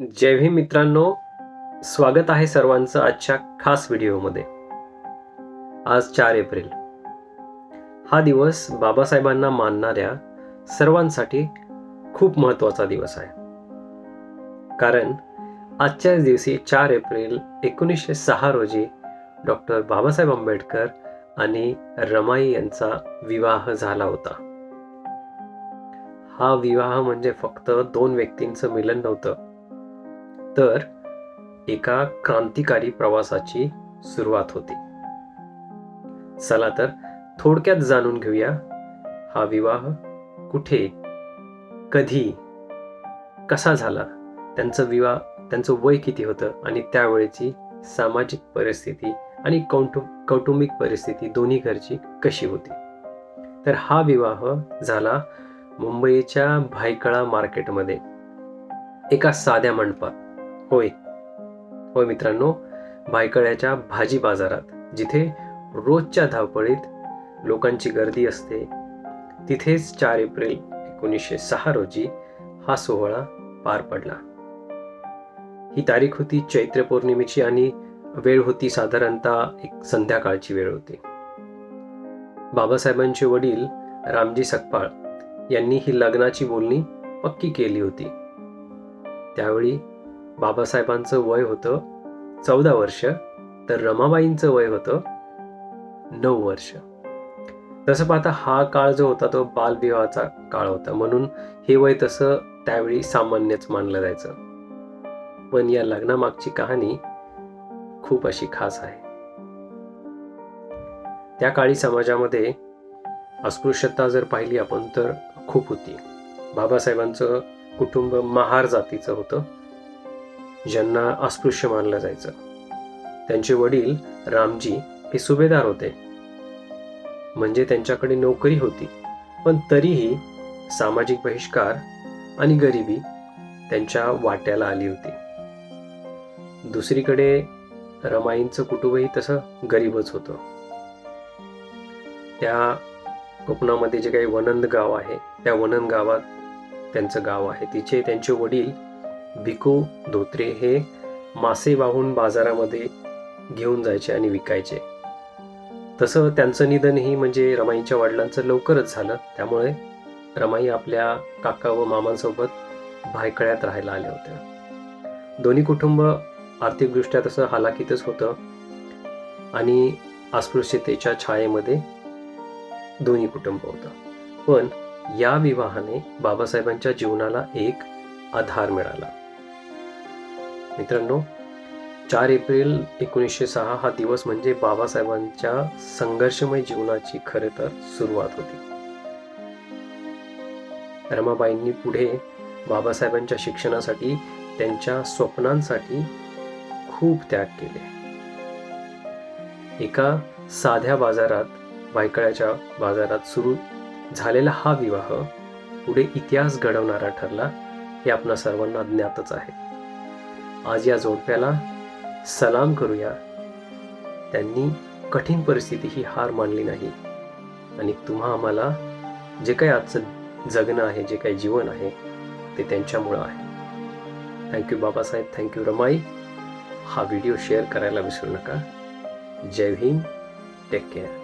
जय भीम मित्रांनो स्वागत आहे सर्वांचं आजच्या खास व्हिडिओमध्ये. आज चार एप्रिल. हा दिवस बाबासाहेबांना मानणाऱ्या सर्वांसाठी खूप महत्त्वाचा दिवस आहे. कारण आजच्याच दिवशी चार एप्रिल एकोणीसशे सहा रोजी डॉक्टर बाबासाहेब आंबेडकर आणि रमाई यांचा विवाह झाला होता. हा विवाह म्हणजे फक्त दोन व्यक्तींचं मिलन नव्हतं. तर एका क्रांतिकारी प्रवासाची सुरुवात होती. चला तर थोडक्यात जाणून घेऊया हा विवाह कुठे कधी कसा झाला त्यांचं विवाह त्यांचं वय किती होतं आणि त्यावेळेची सामाजिक परिस्थिती आणि कौटु कौटुंबिक परिस्थिती दोन्ही घरची कशी होती. तर हा विवाह झाला मुंबईच्या भायखळा मार्केटमध्ये एका साध्या मंडपात. होय. होय मित्रांनो भायखळ्याच्या भाजी बाजारात जिथे रोजच्या धावपळीत लोकांची गर्दी असते तिथेच चार एप्रिल एकोणीसशे सहा रोजी हा सोहळा पार पडला. ही तारीख होती चैत्र पौर्णिमेची आणि वेळ होती साधारणतः एक संध्याकाळची वेळ होती. बाबासाहेबांचे वडील रामजी सकपाळ यांनी ही लग्नाची बोलणी पक्की केली होती. त्यावेळी बाबासाहेबांचं वय होतं चौदा वर्ष तर रमाबाईंचं वय होतं नऊ वर्ष. तसं पाहता हा काळ जो होता तो बालविवाहाचा काळ होता. म्हणून हे वय तसं त्यावेळी सामान्यच मानलं जायचं. पण या लग्नामागची कहाणी खूप अशी खास आहे. त्या काळी समाजामध्ये अस्पृश्यता जर पाहिली आपण तर खूप होती. बाबासाहेबांचं कुटुंब महार जातीचं होतं. ज्यांना अस्पृश्य मानलं जायचं. त्यांचे वडील रामजी हे सुभेदार होते. म्हणजे त्यांच्याकडे नोकरी होती पण तरीही सामाजिक बहिष्कार आणि गरिबी त्यांच्या वाट्याला आली होती. दुसरीकडे रमाईंचं कुटुंबही तसं गरीबच होतं. त्या कोकणामध्ये जे काही वनंद गाव आहे त्या वनंद गावात त्यांचं गाव आहे. तिचे त्यांचे वडील भिकू धोत्रे हे मासे वाहून बाजारामध्ये घेऊन जायचे आणि विकायचे. तसं त्यांचं निधनही म्हणजे रमाईच्या वडिलांचं लवकरच झालं. त्यामुळे रमाई आपल्या काका व मामांसोबत भायकळ्यात राहायला आल्या होत्या. दोन्ही कुटुंब आर्थिकदृष्ट्या तसं हालाकीतच होतं. आणि अस्पृश्यतेच्या छायेमध्ये दोन्ही कुटुंब होतं. पण या विवाहाने बाबासाहेबांच्या जीवनाला एक आधार मिळाला. मित्रांनो चार एप्रिल एकोणीसशे सहा हा दिवस म्हणजे बाबासाहेबांच्या संघर्षमय जीवनाची खरे तर सुरुवात होती. रमाबाईंनी पुढे बाबासाहेबांच्या शिक्षणासाठी त्यांच्या स्वप्नांसाठी खूप त्याग केले. एका साध्या बाजारात भायखळ्याच्या बाजारात सुरू झालेला हा विवाह पुढे इतिहास घडवणारा ठरला हे आपणा सर्वांना ज्ञातच आहे. आज या जोडप्याला सलाम करूया. त्यांनी कठीण परिस्थिती ही हार मानली नाही. आणि तुम्हा आम्हाला जे काही आजचं जगणं आहे जे काही जीवन आहे ते त्यांच्यामुळं आहे. Thank you Babasaheb. Thank you Ramai. हा व्हिडिओ शेअर करायला विसरू नका. जय भीम टेक केअर